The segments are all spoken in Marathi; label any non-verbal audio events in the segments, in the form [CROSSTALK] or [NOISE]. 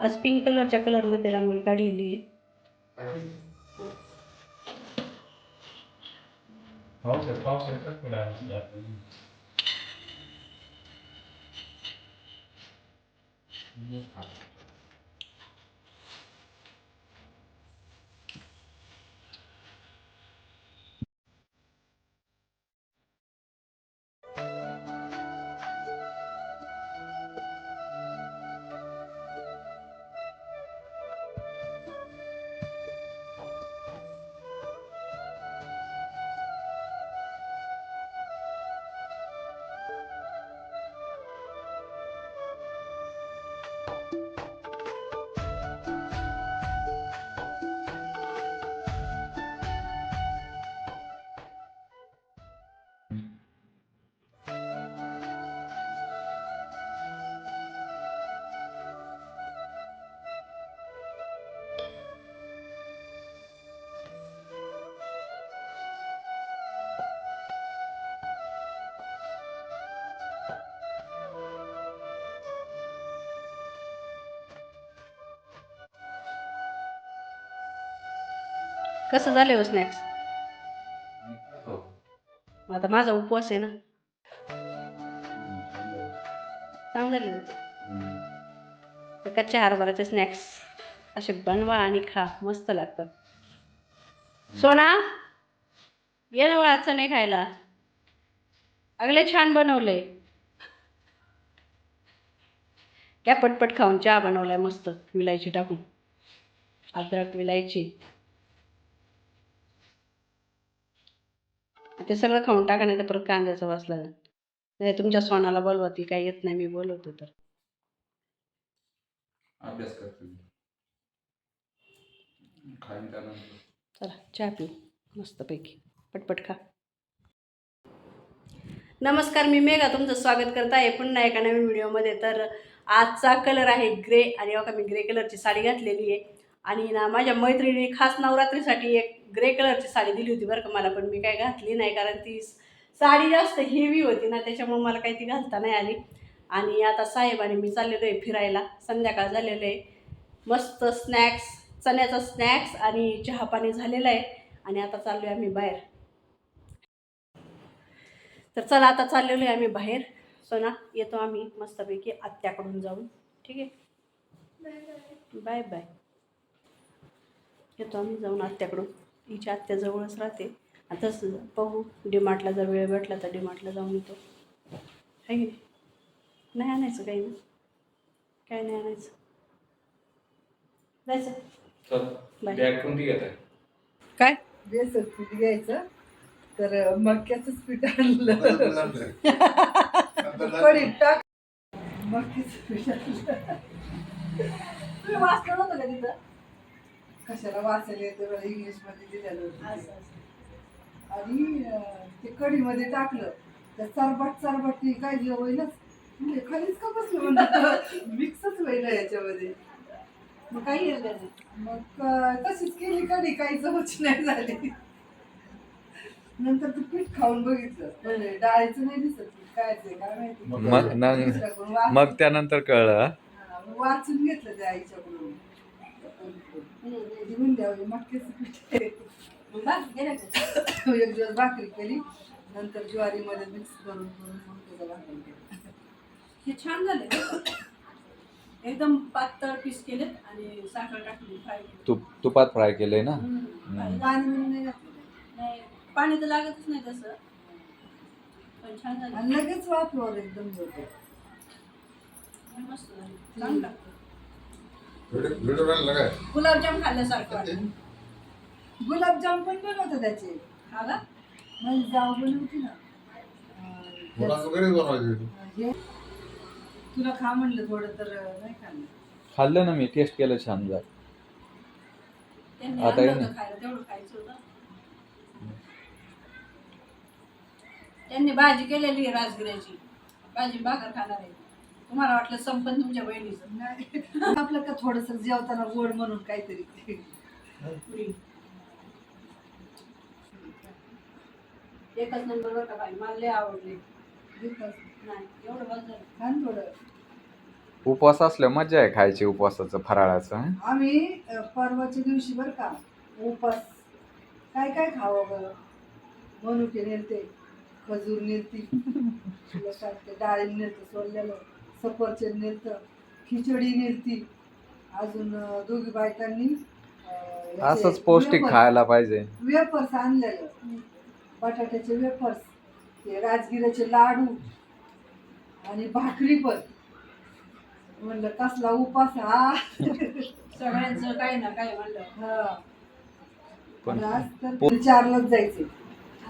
ఆ స్ప్రింక్లర్ చెక్కలు అరుగుతాయి రంగులు కడిగి పావుసే పావుసే కూడా Yeah. कसं झालं हो स्नॅक्स आता माझा उपवास आहे ना. चांगलं झाले. तर कच्च्या हरभऱ्याचे स्नॅक्स असे बनवा आणि खा. मस्त लागतात. सोना ये ना वळाचं नाही खायला. अगले छान बनवले. काय पटपट खाऊन चहा बनवलाय मस्त. विलायची टाकून. अद्रक विलायची. ते सगळं खाऊन टाका नाही तर परत कांद्याचा वास लागेल नाही तुमच्या सोनाला बोलवा ती काही येत नाही मी बोलवतो तर. अभ्यास चला चहा पिऊ. मस्तपैकी. पटपट खा. नमस्कार मी मेघा. तुमचं स्वागत करत आहे पुन्हा एका नवीन व्हिडिओमध्ये. तर आजचा कलर आहे ग्रे आणि बघा मी ग्रे कलरची साडी घातलेली आहे. आणि ना माझ्या मैत्रिणीने खास नवरात्रीसाठी एक ग्रे कलरची साडी दिली होती बरं का मला पण मी काय घातली नाही कारण ती साडी जास्त हेवी होती ना त्याच्यामुळे मला काही ती घालता नाही आली. आणि आता साहेब आणि मी चाललेलो आहे फिरायला संध्याकाळ झालेलं आहे. मस्त स्नॅक्स चण्याचा स्नॅक्स आणि चहा पाणी झालेलं आहे. आणि आता चाललो आहे आम्ही बाहेर. तर चला आता चाललेलो आहे आम्ही बाहेर. सोना येतो आम्ही मस्तपैकी आत्याकडून जाऊन. ठीक आहे? Bye bye. येतो आम्ही जाऊन आत्याकडून. हिच्या आत्याजवळच राहते. आताच पाहू डीमार्टला जर वेळ भेटला तर डीमार्टला जाऊन येतो. आहे की नाही? नाही आणायचं काही ना? काय नाही आणायचं. जायचं. चल बाय. बॅग कोणती घेत आहे काय? बेसन पीठ घ्यायचं तर मक्याचं पीठ आणलं. [LAUGHS] कढीत टाक. मक्याचं पीठ आणलं. तुम्ही नव्हतं का तिथं? कशाला वाचायला येतं बरं इंग्लिशमध्ये दिलेलं होतं ते. आणि ते कढीमध्ये टाकलं. तर चरबट चरबट ती काय जे होईलच. म्हणजे खालीच का बसलं म्हणलं मिक्सच होईल याच्यामध्ये. मग काही मग तशीच केली कढी. काहीच होत नाही झाली. नंतर ते पीठ खाऊन बघितलं. म्हणजे डाळीचं नाही दिसत. काय माहिती. मग त्यानंतर कळलं मग वाचून घेतलं त्या आईच्याकडून. बस गेलं का? एक दिवस भाकरी केली नंतर ज्वारीमध्ये मिक्स करून करून मग त्याचं भाकरी केली हे छान झाले. एकदम पातळ पीस केलेत आणि साखर टाकली फ्राय केली. तुप तुपात फ्राय केलंय ना. पाणी नाही पाणी तर लागतच नाही तसं. पण छान झालं. आणि लगेच वाफेवर एकदम होते मस्त झालं. चांगलं लागतं. व्हिडिओ गुलाबजाम खाल्ल्यासारखं गुलाबजाम पण बनवतं त्याचे. हा का? जाऊ बनवते ना. वगैरे बनवायचे हे तुला खा म्हणलं थोडं तर नाही खाल्लं. खाल्लं ना मी टेस्ट केलं छान त्यांनी आता आणलं होतं ना. खायला तेवढं खायचं होतं. त्यांनी भाजी केलेली आहे राजगिऱ्याची. भाजी भाकर खाणार आहे. तुम्हाला वाटलं संपन तुमच्या बहिणीचं. नाही. आपलं का थोडस जेवताना गोड म्हणून काहीतरी. एकच नंबर बरं का बाई? मला लय आवडले. नाही एवढं बस थोडं. उपवास असल्यावर मजा आहे खायची उपवासाचं फराळाचं हं? आम्ही अ, परवाच्या दिवशी बरं का उपास काय काय खावं बरं? मनुके नेलते खजूर नेलती. [LAUGHS] तुला सांगते डाळिंब नेलतं सोललेलं. सफरचंद नेलतं खिचडी नेलती. अजून दोघी बायकांनी असंच पौष्टिक खायला पाहिजे. वेफर्स आणलेलं. बटाट्याचे वेफर्स ते राजगिराचे लाडू आणि भाकरी पण. म्हणलं कसला उपास हा. सगळ्यांचं काही ना काही म्हणलं. हा. पण आज तर चारलाच जायचे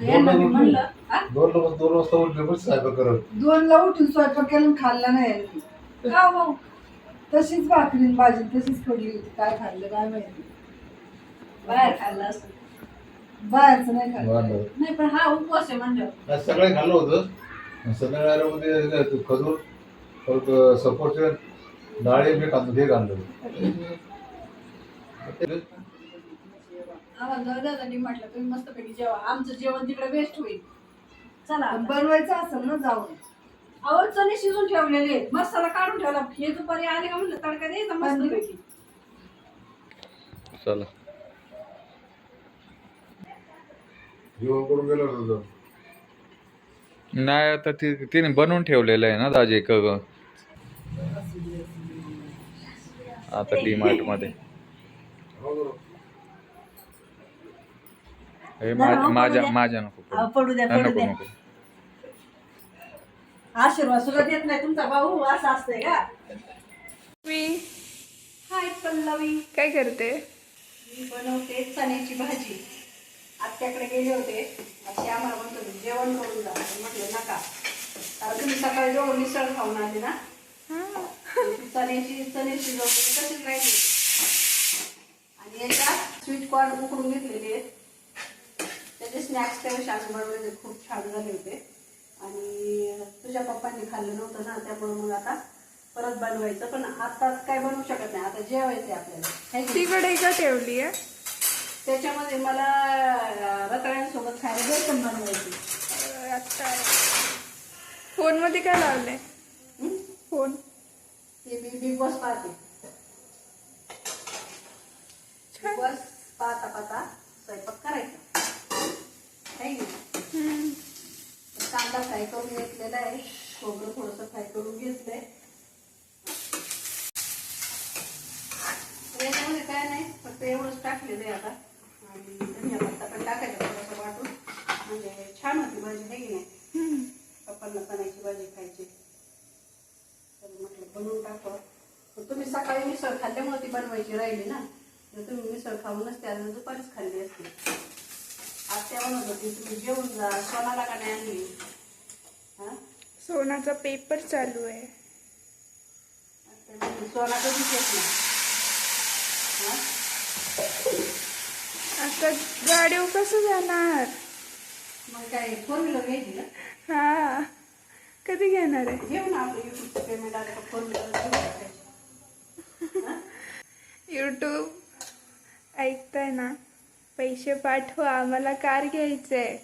मी म्हणलं हा? दोन दोन वाजता उठले पण स्वयंपाक करत. दोनला उठून स्वयंपाक केला आणि खाल्ला नाही यांनी. का हो? तशीच भाकरी आणि भाजी तशीच पडली होती. काय खाल्लं काय माहिती. बाहेर खाल्लं असं बाहेरचं नाही खाल्लं. वाढलं. नाही पण हा उपवास आहे म्हणलं. आज सगळे खाल्लं होतं. ते खजूर परत सफरचंद डाळी मी खाल्लं ते खाल्लं आम्हाला जाऊ द्या आता म्हटलं तुम्ही मस्तपैकी जेवा. आमचं जेवण तिकडे वेस्ट होईल. चला बनवायचं असेल ना जाऊन. आवड चणे शिजून ठेवलेले आहेत. मसाला काढून ठेवला. हे दुपारी आले का म्हणलं तडका द्यायचा मस्तपैकी. चला. जेवण करून गेलो होतो नाही आता ती तिने बनवून ठेवलेलं आहे ना दाजी क [LAUGHS] आता डी मार्टमध्ये. हे मा- माझ्या माझ्या नको अहो, पडू. द्या पडू नको द्या. नको. आशीर्वाद सुद्धा देत नाही तुमचा भाऊ असं असतंय का? मी? हाय पल्लवी. काय करते? मी बनवते चण्याची भाजी. आत्याकडे गेले होते. असे आम्हाला म्हणतो होते, जेवण करून जा. म्हटलं नका. कारण तुम्ही सकाळी जेवण मिसळ खाऊन आले ना? चण्याची चणे शिजवलेली तशीच राहिली होती. आणि याच्यात स्वीट कॉर्न उकडून घेतलेले आहेत. स्नॅक्स तेव्हा आम्ही बनवले खूप छान झाले होते. आणि तुझ्या पप्पांनी खाल्लं नव्हतं ना त्यामुळे मग आता परत बनवायचं. पण आता काय बनवू शकत नाही. आता जेवायचं आपल्याला? तिकडे का ठेवली आहे? त्याच्यामध्ये मला रताळ्यांसोबत खायला बेसन बनवायची. आता फोनमध्ये काय लावलंय? हं? फोन. ते मी बिग बॉस पाहते. बिग बॉस पाहता पाहता स्वयंपाक करायचा? कांदा फ्राय करून घेतलेला आहे. खोबरं थोडंसं फ्राय करून घेतलंय. तर याच्यामध्ये काय नाही फक्त एवढंच टाकलेलं आहे आता. आणि धनिया पत्ता पण टाकायचा थोडंसं वाटून. म्हणजे छान होती भाजी आहे की नाही? पप्पांना चण्याची भाजी खायची. तर म्हटलं बनवून टाकावं तुम्ही सकाळी मिसळ खाल्ल्यामुळे ती बनवायची राहिली ना. जर तुम्ही मिसळ खाऊन नसते आणि दुपारीच खाल्ली असते. आज त्या म्हणत होती तुम्ही जेवून जा सोनाला का नाही आणली? हा? सोनाचा पेपर चालू आहे. आता म्हणली, सोना कधीच येत नाही हा? आता गाडीवर कसं जाणार? मग काय फोर व्हीलर घ्यायची ना हा. कधी घेणार आहे? घेऊ ना आपलं युट्यूबचं पेमेंट आलं का फोर व्हीलर यूट्यूब ऐकताय ना? पैसे पाठवा आम्हाला कार घ्यायचंय.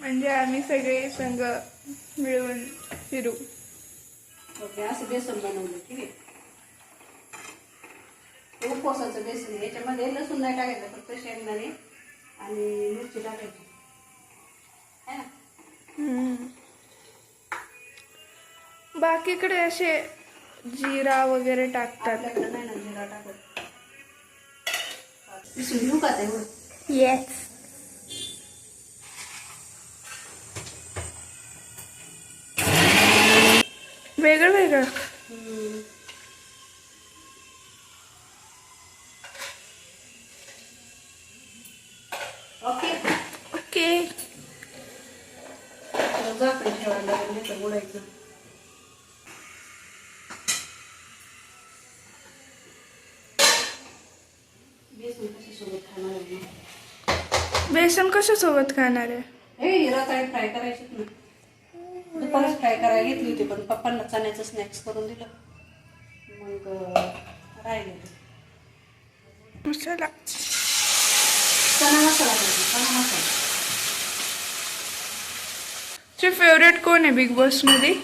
म्हणजे आम्ही सगळे संघ मिळून फिरू. ओके असं बेसन बनवलं आहे उपवासाचं बेसन आहे. याच्यामध्ये लसूण नाही टाकायचं फक्त शेंगदाणे आणि मिरची टाकायची. है ना. बाकीकडे असे जिरा वगैरे टाकतात. आपल्याकडे नाही ना जिरा टाकत. घेऊ का तेवढं येस वेगळं वेगळं ओके ओके झाकण ठेवायला लागेल तर उडायचं बेसन खाणार आहे? बेसन कशासोबत खाणार आहे? हे फ्राय ना. दुपारच फ्राय करायला घेतली होती पण पप्पांना चण्याचं स्नॅक्स करून दिलं. मग राहिले. मसाला. चणा मसाला चणा मसाला. तुझे फेवरेट कोण आहे बिग बॉसमध्ये?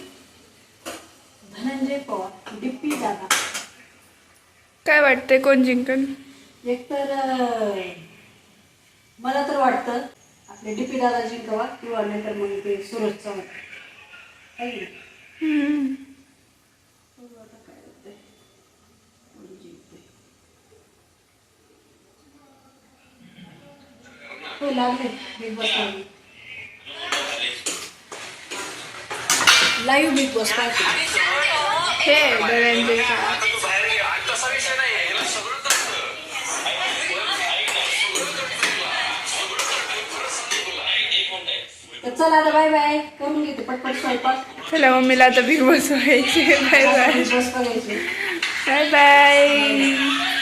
धनंजय पवार डिप्पी दादा. काय वाटतंय कोण जिंकन? एकतर मला तर वाटतं आपले डीपी दादा जिंकवा किंवा नंतर मग ते सूरज चव्हाण. है नाही? हो लागले Bigg Boss live Bigg Boss पाहते. हे धनंजय तर चला आता बाय बाय करून घेते पटपट स्वयंपाक चला मम्मीला आता बिग बॉस व्हायचे bye bye boss bye bye